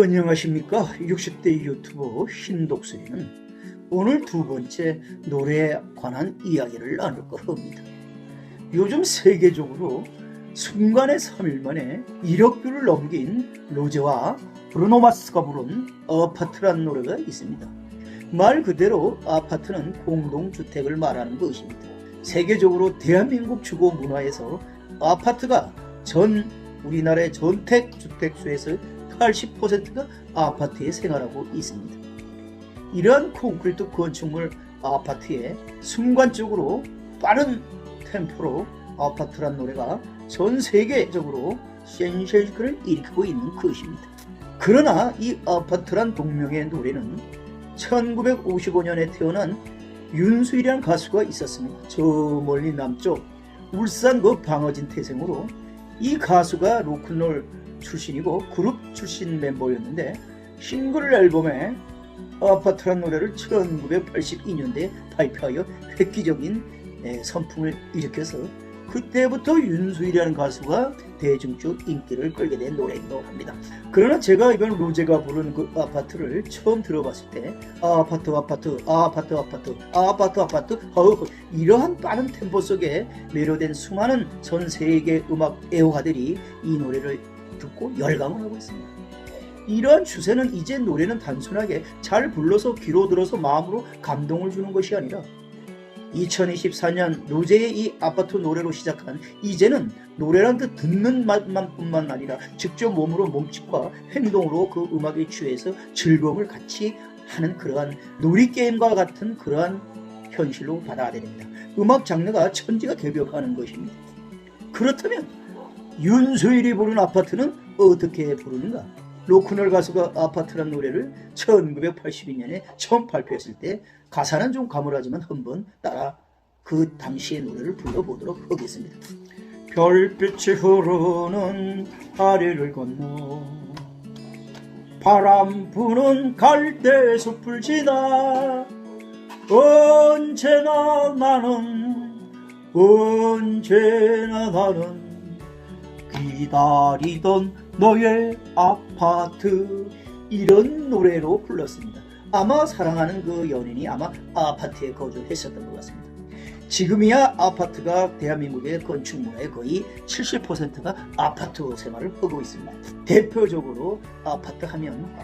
안녕하십니까 60대 유튜버 신독수리는 오늘 두 번째 노래에 관한 이야기를 나눌까 합니다. 요즘 세계적으로 순간의 3일 만에 1억 뷰를 넘긴 로제와 브루노마스가 부른 아파트란 노래가 있습니다. 말 그대로 아파트는 공동주택을 말하는 것입니다. 세계적으로 대한민국 주거 문화에서 아파트가 전 우리나라의 전택 주택수에서 80%가 아파트에 생활하고 있습니다. 이러한 콘크리트 건축물 아파트에 순간적으로 빠른 템포로 아파트란 노래가 전 세계적으로 센세이션을 일으키고 있는 것입니다. 그러나 이 아파트란 동명의 노래는 1955년에 태어난 윤수일이라는 가수가 있었습니다. 저 멀리 남쪽 울산 그 방어진 태생으로 이 가수가 로큰롤 출신이고 그룹 출신 멤버였는데 싱글 앨범에 아파트란 노래를 1982년대에 발표하여 획기적인 에, 선풍을 일으켜서 그때부터 윤수일이라는 가수가 대중적 인기를 끌게 된 노래이기도 합니다. 그러나 제가 이번 로제가 부르는 그 아파트를 처음 들어봤을 때 아파트 아파트 아파트 아파트 아파트 아파트 허허 이러한 빠른 템포 속에 매료된 수많은 전 세계 음악 애호가들이 이 노래를 듣고 열광을 하고 있습니다. 이러한 추세는 이제 노래는 단순하게 잘 불러서 귀로 들어서 마음으로 감동을 주는 것이 아니라 2024년 로제의 이 아파트 노래로 시작한 이제는 노래란 듯 듣는 맛만 뿐만 아니라 직접 몸으로 몸짓과 행동으로 그 음악에 취해서 즐거움을 같이 하는 그러한 놀이게임과 같은 그러한 현실로 받아들입니다. 음악 장르가 천지가 개벽하는 것입니다. 그렇다면 윤수일이 부른 아파트는 어떻게 부르는가? 로큰롤 가수가 아파트란 노래를 1982년에 처음 발표했을 때 가사는 좀 가물하지만 한번 따라 그 당시의 노래를 불러보도록 하겠습니다. 별빛이 흐르는 다리를 건너 바람 부는 갈대 숲을 지나 언제나 나는 언제나 나는 기다리던 너의 아파트 이런 노래로 불렀습니다. 아마 사랑하는 그 연인이 아마 아파트에 거주했었던 것 같습니다. 지금이야 아파트가 대한민국의 건축물의 거의 70%가 아파트 생활을 하고 있습니다. 대표적으로 아파트 하면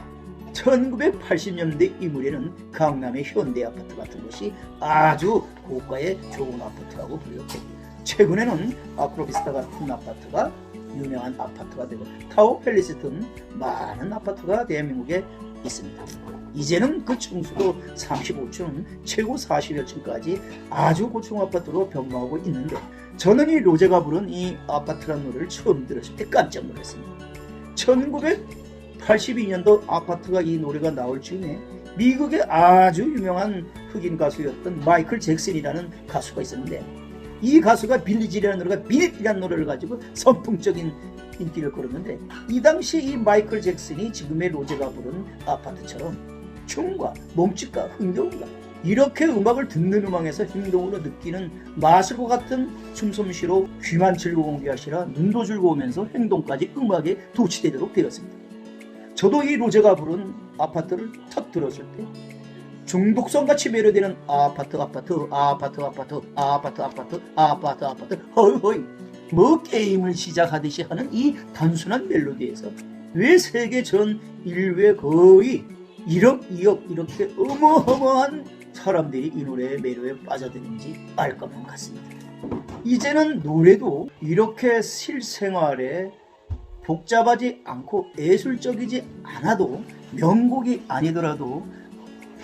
1980년대 이무에는 강남의 현대 아파트 같은 것이 아주 고가의 좋은 아파트라고 불렸고 최근에는 아크로비스타 같은 아파트가 유명한 아파트가 되고 타워 팰리스 등 많은 아파트가 대한민국에 있습니다. 이제는 그 층수도 35층, 최고 40여 층까지 아주 고층 아파트로 변모하고 있는데 저는 이 로제가 부른 이 아파트라는 노래를 처음 들었을 때 깜짝 놀랐습니다. 1982년도 아파트가 이 노래가 나올 즈음에 미국의 아주 유명한 흑인 가수였던 마이클 잭슨이라는 가수가 있었는데 이 가수가 빌리지라는 노래가 빌이라는 노래를 가지고 선풍적인 인기를 끌었는데 이 당시 이 마이클 잭슨이 지금의 로제가 부른 아파트처럼 춤과 몸짓과 흥겨움과 이렇게 음악을 듣는 음악에서 행동으로 느끼는 마술과 같은 춤솜씨로 귀만 즐거운 게 아니라 눈도 즐거우면서 행동까지 음악에 도취되도록 되었습니다. 저도 이 로제가 부른 아파트를 첫 들었을 때 중독성 같이 매료되는 아파트 아파트 아파트 아파트 아파트 아파트 아파트 아파트 허이허이 뭐 게임을 시작하듯이 하는 이 단순한 멜로디에서 왜 세계 전 인류의 거의 1억 2억 이렇게 어마어마한 사람들이 이 노래의 매료에 빠져드는지 알 것만 같습니다. 이제는 노래도 이렇게 실생활에 복잡하지 않고 예술적이지 않아도 명곡이 아니더라도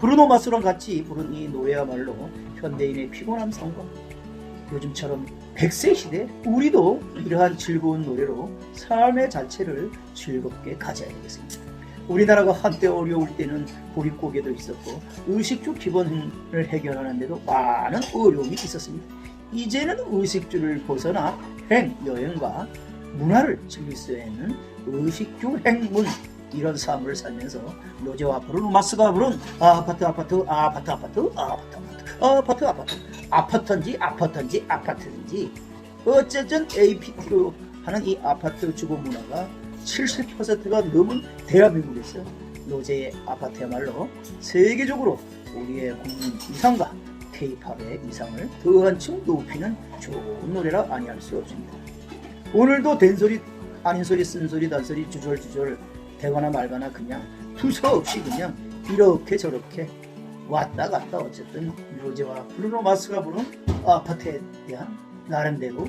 브루노 마스랑 같이 부른 이 노래야말로 현대인의 피곤한 삶과 요즘처럼 100세 시대 우리도 이러한 즐거운 노래로 삶의 자체를 즐겁게 가져야 되겠습니다. 우리나라가 한때 어려울 때는 보릿고개도 있었고 의식주 기본을 해결하는데도 많은 어려움이 있었습니다. 이제는 의식주를 벗어나 행, 여행과 문화를 즐길 수 있는 의식주 행문 이런 삶을 살면서 노제와 브루노마스가 부른 아파트 아파트 아파트 아파트 아파트 아파트 아파트 아파트 아파트인지 아파트인지 아파트인지 어쨌든 APT로 하는 이 아파트 주거 문화가 70%가 넘은 대한민국에서 노제의 아파트야말로 세계적으로 우리의 국민 이상과 K-팝의 이상을 더 한층 높이는 좋은 노래라 아니할 수 없습니다. 오늘도 된소리 아닌 소리 쓴소리 단소리 주절주절 되거나 말거나 그냥 두서없이 그냥 이렇게 저렇게 왔다 갔다 어쨌든 로제와 브루노 마스가 부른 아파트에 대한 나름대로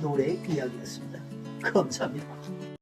노래 이야기였습니다. 감사합니다.